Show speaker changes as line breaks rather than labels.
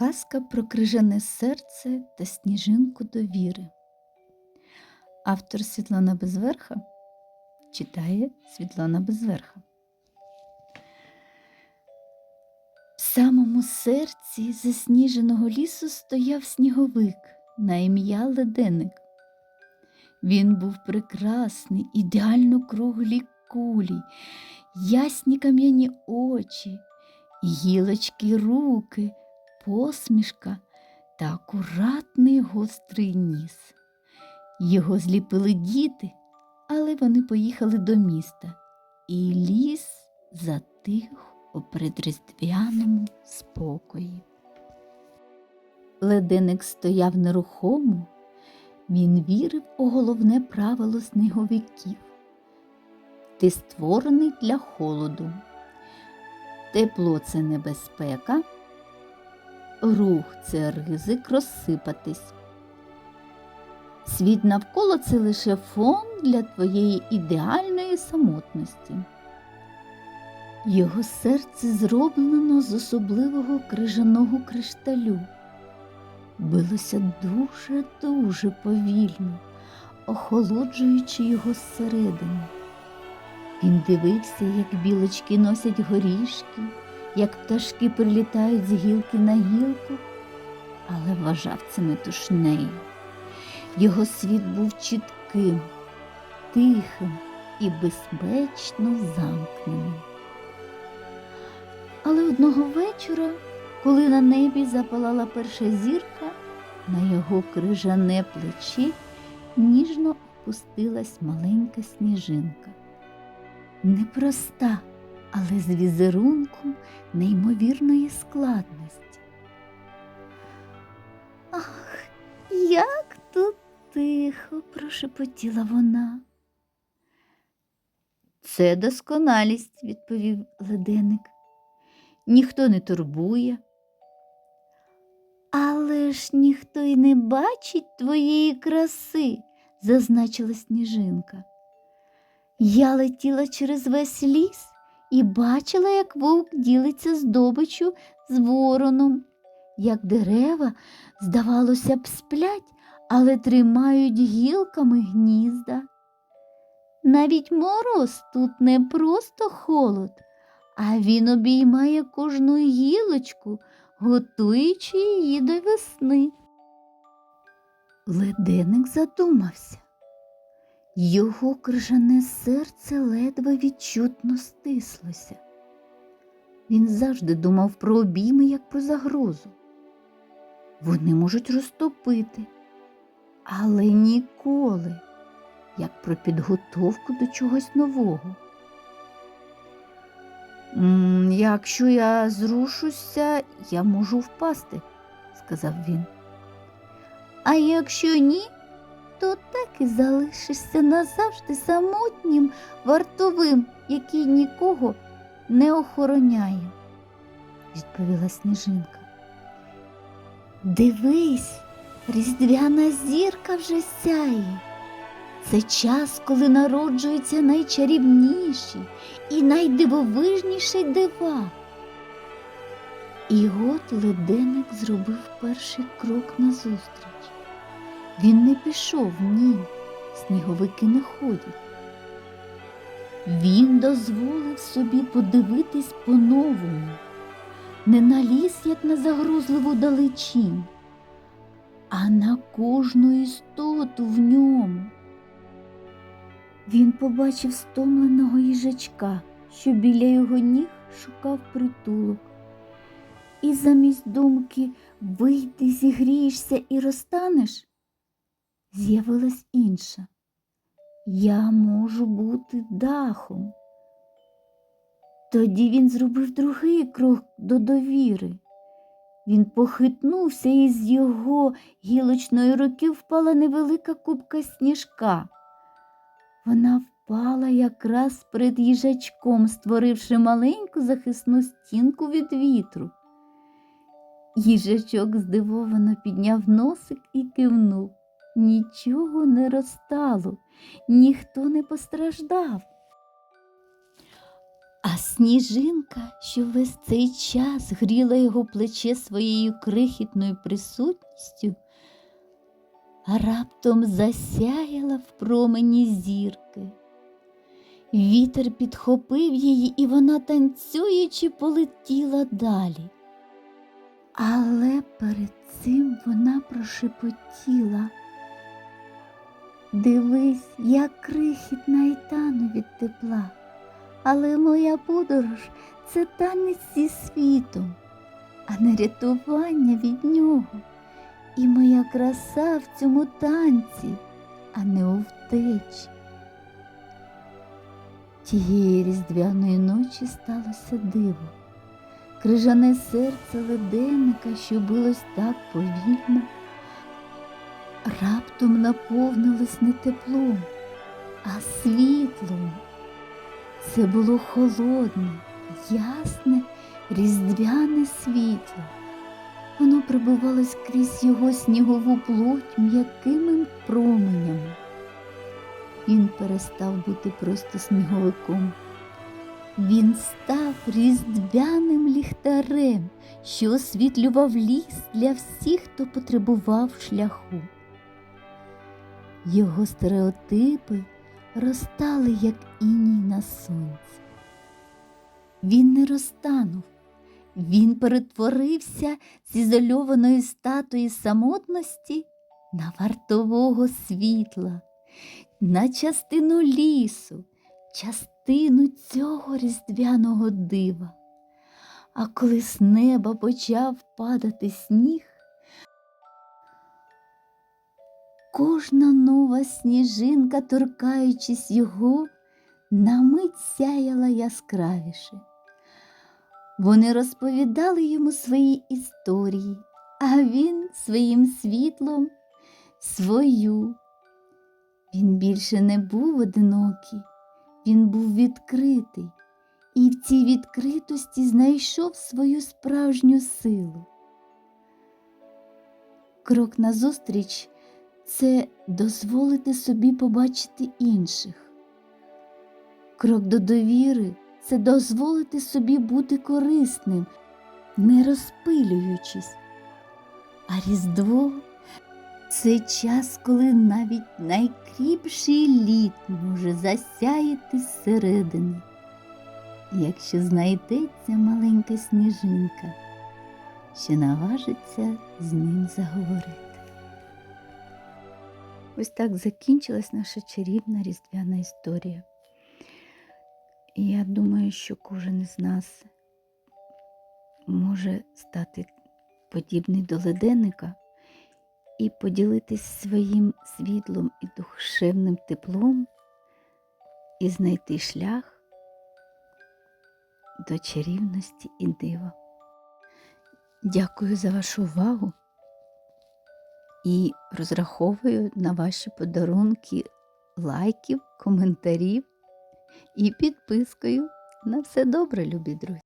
Казка про крижане серце та сніжинку довіри. Автор Світлана Безверха читає Світлана Безверха. В самому серці засніженого лісу стояв сніговик на ім'я Леденик. Він був прекрасний, ідеально круглі кулі, ясні кам'яні очі, гілочки руки, посмішка та акуратний гострий ніс. Його зліпили діти, але вони поїхали до міста, і ліс затих у предріздвяному спокої. Леденик стояв нерухомо, він вірив у головне правило сніговиків. Ти створений для холоду. Тепло це небезпека, рух це ризик розсипатись. Світ навколо це лише фон для твоєї ідеальної самотності. Його серце зроблено з особливого крижаного кришталю. Билося дуже-дуже повільно, охолоджуючи його зсередини. Він дивився, як білочки носять горішки, як пташки прилітають з гілки на гілку, але вважав це метушнею. Його світ був чітким, тихим і безпечно замкненим. Але одного вечора, коли на небі запалала перша зірка, на його крижане плечі ніжно опустилась маленька сніжинка. Непроста, але з візерунком неймовірної складності. Ах, як тут тихо, прошепотіла вона. Це досконалість, відповів леденик. Ніхто не турбує. Але ж ніхто й не бачить твоєї краси, зазначила сніжинка. Я летіла через весь ліс і бачила, як вовк ділиться здобичу з вороном, як дерева, здавалося б, сплять, але тримають гілками гнізда. Навіть мороз тут не просто холод, а він обіймає кожну гілочку, готуючи її до весни. Леденик задумався. Його крижане серце ледве відчутно стислося. Він завжди думав про обійми як про загрозу. Вони можуть розтопити, але ніколи, як про підготовку до чогось нового. Якщо я зрушуся, я можу впасти, сказав він. А якщо ні, то так і залишишся назавжди самотнім вартовим, який нікого не охороняє, відповіла сніжинка. Дивись, різдвяна зірка вже сяє. Це час, коли народжуються найчарівніші і найдивовижніші дива. І от леденик зробив перший крок назустріч. Він не пішов, ні, сніговики не ходять. Він дозволив собі подивитись по-новому, не на ліс, як на загрозливу далечінь, а на кожну істоту в ньому. Він побачив стомленого їжачка, що біля його ніг шукав притулок. І замість думки вийди, зігрієшся і розтанеш, з'явилась інша. Я можу бути дахом. Тоді він зробив другий крок до довіри. Він похитнувся, і з його гілочної руки впала невелика купка сніжка. Вона впала якраз перед їжачком, створивши маленьку захисну стінку від вітру. Їжачок здивовано підняв носик і кивнув. Нічого не розтало, ніхто не постраждав. А сніжинка, що весь цей час гріла його плече своєю крихітною присутністю, раптом засяяла в промені зірки. Вітер підхопив її, і вона, танцюючи, полетіла далі. Але перед цим вона прошепотіла. Дивись, як крихітна і тану від тепла. Але моя подорож це танець зі світом, а не рятування від нього. І моя краса в цьому танці, а не у втечі. Тієї різдвяної ночі сталося диво. Крижане серце леденника, що билось так повільно, раптом наповнилось не теплом, а світлом. Це було холодне, ясне, різдвяне світло. Воно пробивалось крізь його снігову плоть м'якими променями. Він перестав бути просто сніговиком. Він став різдвяним ліхтарем, що освітлював ліс для всіх, хто потребував шляху. Його стереотипи розтали, як іній на сонці. Він не розтанув, він перетворився з ізольованої статуї самотності на вартового світла, на частину лісу, частину цього різдвяного дива. А коли з неба почав падати сніг, кожна нова сніжинка, торкаючись його, на мить сяяла яскравіше. Вони розповідали йому свої історії, а він своїм світлом свою. Він більше не був одинокий, він був відкритий, і в цій відкритості знайшов свою справжню силу. Крок назустріч це дозволити собі побачити інших. Крок до довіри це дозволити собі бути корисним, не розпилюючись. А Різдво це час, коли навіть найкріпший лід може засяяти зсередини, якщо знайдеться маленька сніжинка, що наважиться з ним заговорити. Ось так закінчилась наша чарівна різдвяна історія. І я думаю, що кожен із нас може стати подібний до леденника і поділитись своїм світлом і душевним теплом і знайти шлях до чарівності і дива. Дякую за вашу увагу і розраховую на ваші подарунки лайків, коментарів і підпискою. На все добре, любі друзі!